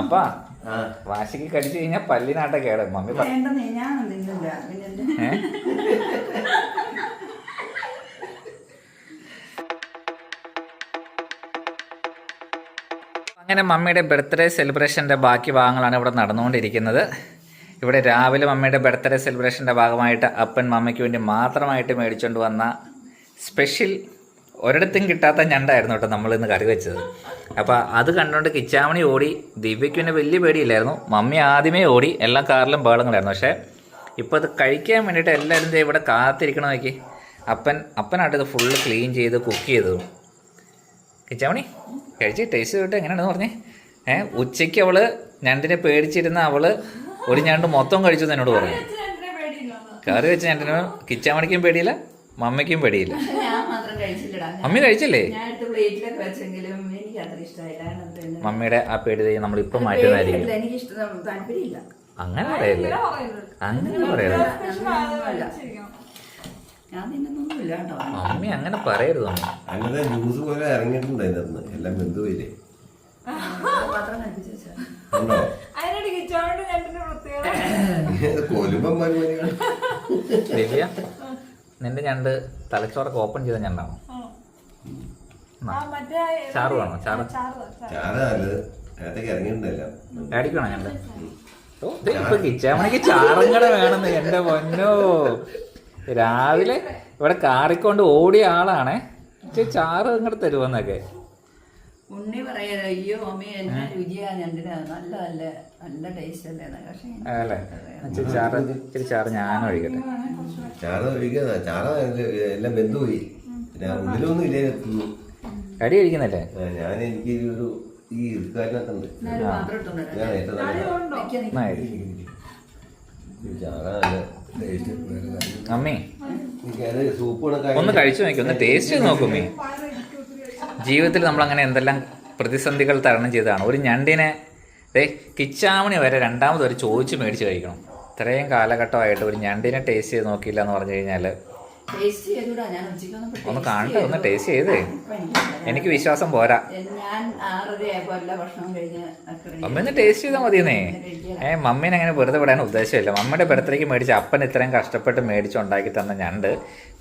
അപ്പാ വാശിക്ക് കടിച്ചു കഴിഞ്ഞാൽ പല്ലിനാട്ട കേട്. മമ്മി അങ്ങനെ മമ്മിയുടെ ബർത്ത്ഡേ സെലിബ്രേഷന്റെ ബാക്കി ഭാഗങ്ങളാണ് ഇവിടെ നടന്നുകൊണ്ടിരിക്കുന്നത്. ഇവിടെ രാവിലെ മമ്മിയുടെ ബർത്ത്ഡേ സെലിബ്രേഷന്റെ ഭാഗമായിട്ട് അപ്പൻ മമ്മയ്ക്ക് വേണ്ടി മാത്രമായിട്ട് മേടിച്ചുകൊണ്ട് വന്ന സ്പെഷ്യൽ ഒരിടത്തും കിട്ടാത്ത ഞണ്ടായിരുന്നു കേട്ടോ നമ്മളിന്ന് കറി വെച്ചത്. അപ്പോൾ അത് കണ്ടുകൊണ്ട് കിച്ചാമണി ഓടി ദിവ്യയ്ക്ക് പിന്നെ വലിയ പേടിയില്ലായിരുന്നു. മമ്മി ആദ്യമേ ഓടി എല്ലാം കാറിലും ബഹളങ്ങളായിരുന്നു പക്ഷേ ഇപ്പോൾ അത് കഴിക്കാൻ വേണ്ടിയിട്ട് എല്ലാവരും ഇവിടെ കാത്തിരിക്കണം നോക്കി. അപ്പൻ അപ്പനായിട്ട് ഇത് ഫുള്ള് ക്ലീൻ ചെയ്ത് കുക്ക് ചെയ്തു. കിച്ചാമണി കഴിച്ച് ടേസ്റ്റ് ചെയ്തിട്ട് എങ്ങനെയാണെന്ന് പറഞ്ഞേ. ഏ ഉച്ചയ്ക്ക് അവൾ ഞണ്ടിനെ പേടിച്ചിരുന്ന അവൾ ഒരു ഞണ്ട് മൊത്തം കഴിച്ചു എന്നോട് പറഞ്ഞു. കറി വെച്ച ഞണ്ടിന് കിച്ചാമണിക്കും പേടിയില്ല മമ്മയ്ക്കും പേടിയില്ല ഞാൻ മാത്രം കഴിച്ചില്ലടാ ഞാൻ- മമ്മി കഴിച്ചില്ലേ? ഞാൻ എടുത്ത് പ്ലേറ്റിലൊക്കെ വെച്ചെങ്കിലും എനിക്ക് അത്ര ഇഷ്ടമായില്ല. മമ്മിയുടെ ആ പേടി ദേ നമ്മളിപ്പോൾ മാറ്റുന്നതായിരിക്കും അങ്ങനെ പറയല്ലേ? അങ്ങനെ പറയല്ലേ മമ്മി അങ്ങനെ പറയരുത് ജ്യൂസ് പോലെ ഇറങ്ങിയിട്ടുണ്ട് അതിനകത്ത് എല്ലാം ബന്ധുവില്ലേ നിന്റെ ഞണ്ട് തലച്ചോറൊക്കെ ഓപ്പൺ ചെയ്ത ഞണ്ടാണോ? ചാറ് വേണോ? ചാറ്. ചാറ് ചാറ്. ചാര നല്ലത് അതിനകത്തേക്ക് ഇറങ്ങിയിട്ടുണ്ടല്ലോ. ഓ ദേ ഇപ്പൊ കിച്ചാമണിക്ക് ചാറങ്ങട വേണമെന്ന് എന്റെ പൊന്നോ. രാവിലെ ഇവിടെ കാറിക്കൊണ്ട് ഓടിയ ആളാണേ. ചാറ് ഇങ്ങോട്ട് തരുമെന്നൊക്കെ ഉണ്ണി പറയാ അയ്യോ മമ്മി എന്നെ രുചിയാ ഞണ്ടിന് നല്ല നല്ല നല്ല ടേസ്റ്റ് അല്ലേ. പക്ഷേ ചാറ് ഇച്ചിരി ചാറ് ഞാനും ഒഴിക്കട്ടെ. ചാറ് ഒഴിക്കാ ചാര എല്ലാം ബന്ധുപോയി ഉള്ളിലൊന്നും ഇല്ലേ എത്തുന്നു. അടി കഴിക്കുന്നില്ലേ? ഞാൻ എനിക്ക് ഈ ഒരു ഈ. ഞാൻ ഏറ്റവും. അമ്മി. ഒന്ന് കഴിച്ചു നോക്കി ഒന്ന് ടേസ്റ്റ് ചെയ്ത് നോക്കുമ്മി ജീവിതത്തിൽ നമ്മൾ അങ്ങനെ എന്തെല്ലാം പ്രതിസന്ധികൾ തരണം ചെയ്തതാണ്. ഒരു ഞണ്ടിനെ ദേ കിച്ചാമണി വരെ രണ്ടാമത് ഒരു ചോദിച്ച് മേടിച്ച് കഴിക്കണം. ഇത്രയും കാലഘട്ടമായിട്ട് ഒരു ഞണ്ടിനെ ടേസ്റ്റ് ചെയ്ത് നോക്കിയില്ല എന്ന് പറഞ്ഞു കഴിഞ്ഞാൽ ടേസ്റ്റ് ഞാൻ ഒന്ന് കാണട്ടെ. ഒന്ന് ടേസ്റ്റ് ചെയ്തേ. എനിക്ക് വിശ്വാസം പോരാ. ഞാൻ ആറരയായപ്പോ എല്ലാ ഭക്ഷണവും കഴിഞ്ഞ് ടേസ്റ്റ് ചെയ്താൽ മതിയെന്നേ. ഏ മമ്മീനെ അങ്ങനെ വെറുതെ വിടാൻ ഉദ്ദേശമില്ല. മമ്മിയുടെ ബർത്ത്ഡേക്ക് മേടിച്ച് അപ്പൻ ഇത്രയും കഷ്ടപ്പെട്ട് മേടിച്ചുണ്ടാക്കി തന്ന ഞണ്ട്.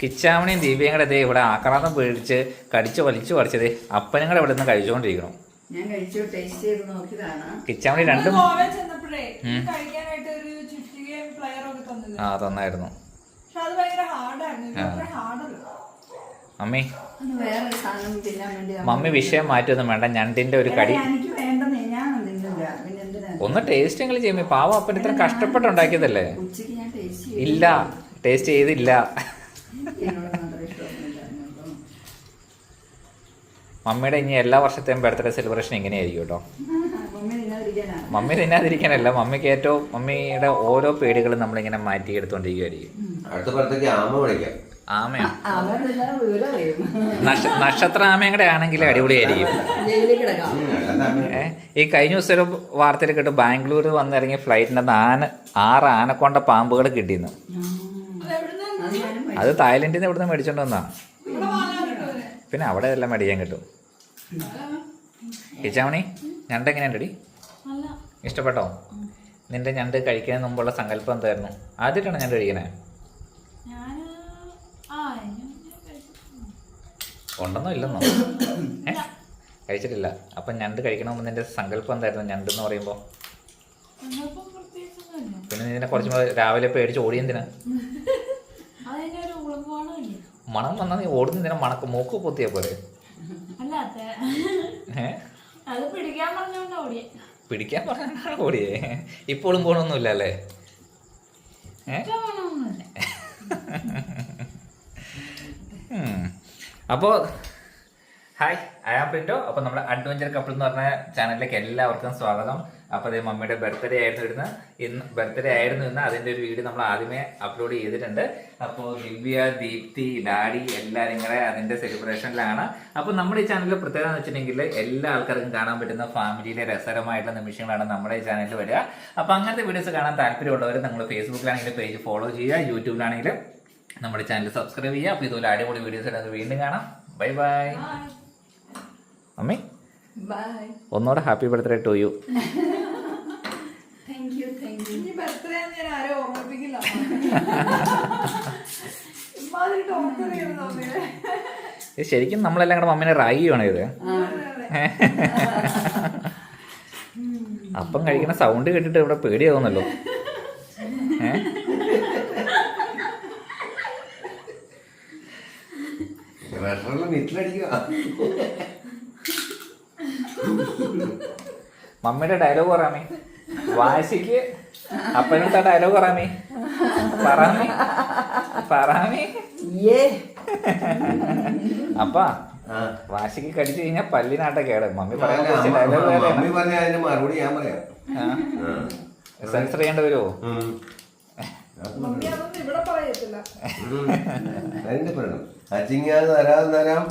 കിച്ചാമണിയും ദീപിയും കൂടെ ഇതേ ഇവിടെ ആക്രാന്തം പേടിച്ച് കടിച്ചു വലിച്ചു പറിച്ചത്. അപ്പനും കൂടെ ഇവിടെ നിന്ന് കഴിച്ചുകൊണ്ടിരിക്കണം ഞാൻ കഴിച്ചു ടേസ്റ്റ് ചെയ്ത് നോക്കിയതാണ്. കിച്ചാമണി രണ്ടും ആ തന്നായിരുന്നു. മമ്മി. മമ്മി വിഷയം മാറ്റൊന്നും വേണ്ട. ഞണ്ടിന്റെ ഒരു കടി ഒന്ന് ടേസ്റ്റ് എങ്കിലും ചെയ്യുമ്പോ പാവം അപ്പൻ ഇത്ര കഷ്ടപ്പെട്ടുണ്ടാക്കിയതല്ലേ? ഉച്ചയ്ക്ക് ഞാൻ ടേസ്റ്റ് ഇല്ല. ടേസ്റ്റ് ചെയ്തില്ല. മമ്മിയുടെ ഇനി എല്ലാ വർഷത്തെയും ബർത്ത്ഡേ സെലിബ്രേഷൻ ഇങ്ങനെയായിരിക്കും കേട്ടോ. മമ്മി തിന്നാതിരിക്കാനല്ല. മമ്മിക്ക് ഏറ്റവും മമ്മിയുടെ ഓരോ പേടികളും നമ്മളിങ്ങനെ മാറ്റിയെടുത്തോണ്ടിരിക്കുമായിരിക്കും അടുത്ത പടത്തേക്ക് ആമ വിളിക്കാം നക്ഷത്ര ആമയും കൂടെ ആണെങ്കിൽ അടിപൊളിയായിരിക്കും. ഈ കഴിഞ്ഞ ദിവസം ഒരു വാർത്തയിൽ കേട്ടു ബാംഗ്ലൂർ വന്നിറങ്ങിയ ഫ്ലൈറ്റിന്റെ ആന ആറ് ആനക്കൊണ്ട പാമ്പുകൾ കിട്ടിയെന്ന്. അത് എവിടുന്ന് അത് തായ്ലൻഡിൽ നിന്ന് ഇവിടുന്ന് മേടിച്ചോണ്ട് വന്നാ. പിന്നെ അവിടെ എല്ലാം മേടിക്കാൻ കിട്ടും. ഇച്ചാമണി ഞണ്ട് എങ്ങനെയുണ്ടടി? ഇഷ്ടപ്പെട്ടോ? നിന്റെ ഞണ്ട് കഴിക്കുന്നതിന് മുമ്പുള്ള സങ്കല്പം എന്തായിരുന്നു? ആദ്യമായിട്ടാണ് ഞണ്ട് കഴിക്കണേ ഞാൻ ആ ഞാൻ കഴിച്ചിട്ടുണ്ട്. ഉണ്ടെന്നോ ഇല്ലെന്നോ? ഏ? കഴിച്ചിട്ടില്ല. അപ്പം ഞണ്ട് കഴിക്കണമെന്ന് എന്റെ സങ്കല്പം എന്തായിരുന്നു? ഞണ്ട് എന്ന് പറയുമ്പോൾ പിന്നെ നിന്നെ കുറച്ച് രാവിലെ പേടിച്ച് ഓടി എന്തിനാ? മണം വന്നാൽ നീ ഓടുന്ന ഇതിനെ മണക്ക്? മൂക്ക് പൊത്തിയ പോലെ പിടിക്കാൻ പറഞ്ഞാണ് ഓടിയേ? ഇപ്പോഴും പോണൊന്നുമില്ല അല്ലേ? ഏ? അപ്പോൾ ഹായ് ആം പ്രിന്റോ അപ്പോൾ നമ്മുടെ അഡ്വഞ്ചർ കപ്പിൾ എന്ന് പറഞ്ഞ ചാനലിലേക്ക് എല്ലാവർക്കും സ്വാഗതം. അപ്പോൾ അതേ മമ്മിയുടെ ബർത്ത്ഡേ ആയിരുന്നു ഇന്ന്. ഇന്ന് ബർത്ത്ഡേ ആയിരുന്നു ഇന്ന്. അതിന്റെ ഒരു വീഡിയോ നമ്മൾ ആദ്യമേ അപ്ലോഡ് ചെയ്തിട്ടുണ്ട്. അപ്പോൾ ദിവ്യ ദീപ്തി ഡാഡി എല്ലാവരും കൂടെ അതിന്റെ സെലിബ്രേഷനിലാണ് അപ്പോൾ നമ്മുടെ ഈ ചാനലിൽ പ്രത്യേകത എന്ന് വെച്ചിട്ടുണ്ടെങ്കിൽ എല്ലാ ആൾക്കാർക്കും കാണാൻ പറ്റുന്ന ഫാമിലിയിലെ രസകരമായിട്ടുള്ള നിമിഷങ്ങളാണ് നമ്മുടെ ഈ ചാനലിൽ വരിക. അപ്പോൾ അങ്ങനത്തെ വീഡിയോസ് കാണാൻ താല്പര്യമുള്ളവർ നിങ്ങൾ ഫേസ്ബുക്കിലാണെങ്കിൽ പേജ് ഫോളോ ചെയ്യുക. യൂട്യൂബിലാണെങ്കിൽ നമ്മുടെ ചാനൽ സബ്സ്ക്രൈബ് ചെയ്യുക. അപ്പോൾ ഇതുപോലെ അടിപൊളി വീഡിയോസ് ഇടാതെ വീണ്ടും കാണാം. ബൈ ബൈ അമ്മേ ബൈ ഒന്നുകൂടെ happy birthday to you thank you thank you ഇനി ബർത്ത്ഡേ ഞാൻ ആരും ഓർമ്മിപ്പിക്കില്ല. ഇമ്മാതിരി ടോർച്ചർ ചെയ്യുന്നു അമ്മയെ ഇത് ശരിക്കും നമ്മളെല്ലാം കൂടെ മമ്മീനെ റായി ചെയ്യണം ഇത്? അപ്പം കഴിക്കുന്ന സൗണ്ട് കേട്ടിട്ട് ഇവിടെ പേടിയാവുന്നല്ലോ. ഏ? വീട്ടിലടിക്കുക മമ്മിയുടെ ഡയലോഗ് പറയാമേ വാശിക്ക് അപ്പനടുത്ത ഡയലോഗ് പറയാമേ പറയാമേ പറയാമേ ഏ അപ്പ വാശിക്ക് കടിച്ചു കഴിഞ്ഞാൽ പല്ലിനാട്ട കേട്. മമ്മി പറയാൻ മമ്മി വേറെയാണ് പറഞ്ഞ അതിന്റെ മറുപടി ഞാൻ പറയാം. സെൻസർ ചെയ്യേണ്ടി വരുമോ പറയണം. അച്ചിങ്ങാതെ തരാതെ തരാം